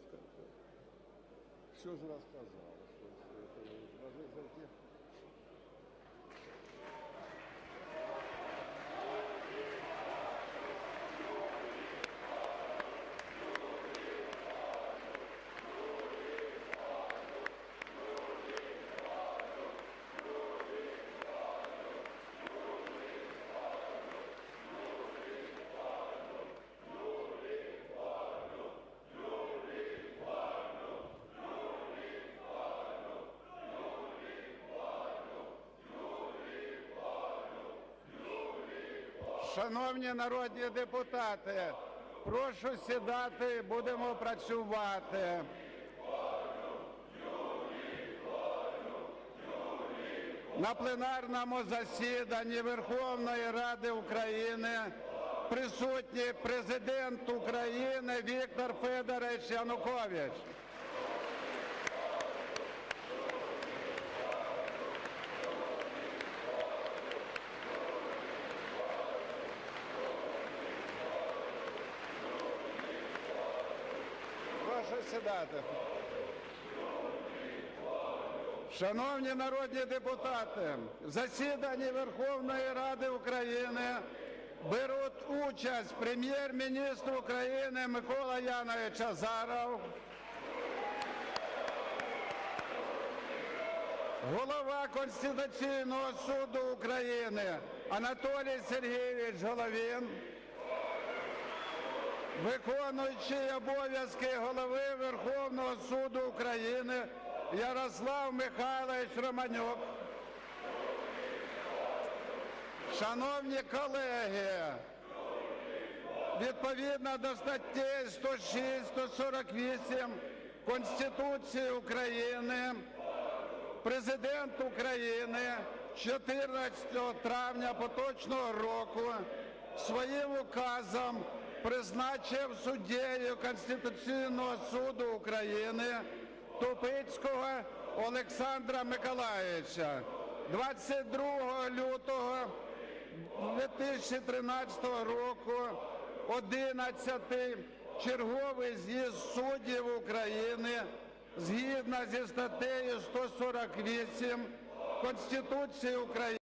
сказать. Все же рассказала. Шановні народні депутати, прошу сідати, будемо працювати. На пленарному засіданні Верховної Ради України присутній президент України Віктор Федорович Янукович. Прошу сідати. Шановні народні депутати, в засіданні Верховної Ради України беруть участь прем'єр-міністр України Микола Янович Азаров, голова Конституційного суду України Анатолій Сергійович Головін, виконуючий обов'язки голови Верховного суду України Ярослав Михайлович Романюк. Шановні колеги, відповідно до статей 106, 148 Конституції України, Президент України 14 травня поточного року своїм указом призначив суддєю Конституційного суду України Тупицького Олександра Миколаївича 22 лютого 2013 року 11 черговий з'їзд суддів України згідно зі статтею 148 Конституції України